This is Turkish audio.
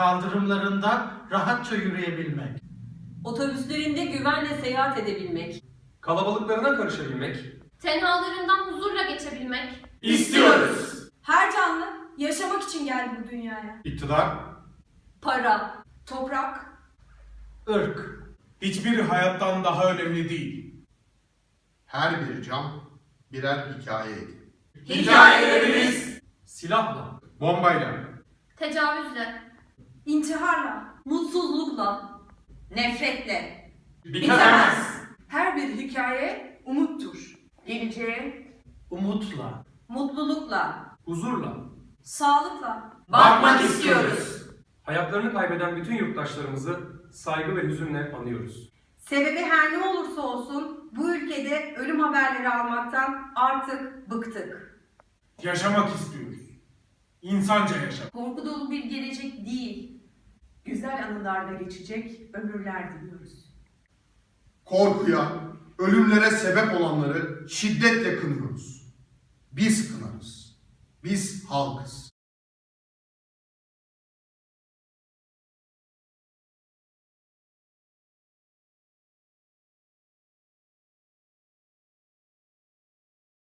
Kaldırımlarında rahatça yürüyebilmek. Otobüslerinde güvenle seyahat edebilmek. Kalabalıklarına karışabilmek. Tenhalarından huzurla geçebilmek. İstiyoruz. Her canlı yaşamak için geldi bu dünyaya. İktidar, Para. Toprak, ırk, hiçbiri hayattan daha önemli değil. Her bir can birer hikayeydi. Hikayelerimiz silahla, Bombayla, Tecavüzle. İntiharla, Mutsuzlukla. Nefretle. bitemez. her bir hikaye umuttur. Geleceğe umutla, mutlulukla. Huzurla. Sağlıkla, Bakmak istiyoruz. Hayatlarını kaybeden bütün yurttaşlarımızı saygı ve hüzünle anıyoruz. Sebebi her ne olursa olsun bu ülkede ölüm haberleri almaktan artık bıktık. yaşamak istiyoruz. İnsanca yaşamak. Korku dolu bir gelecek değil. Güzel anılarla geçecek ömürler diliyoruz. Korkuya, ölümlere sebep olanları şiddetle kınıyoruz. Biz kınarız. Biz halkız.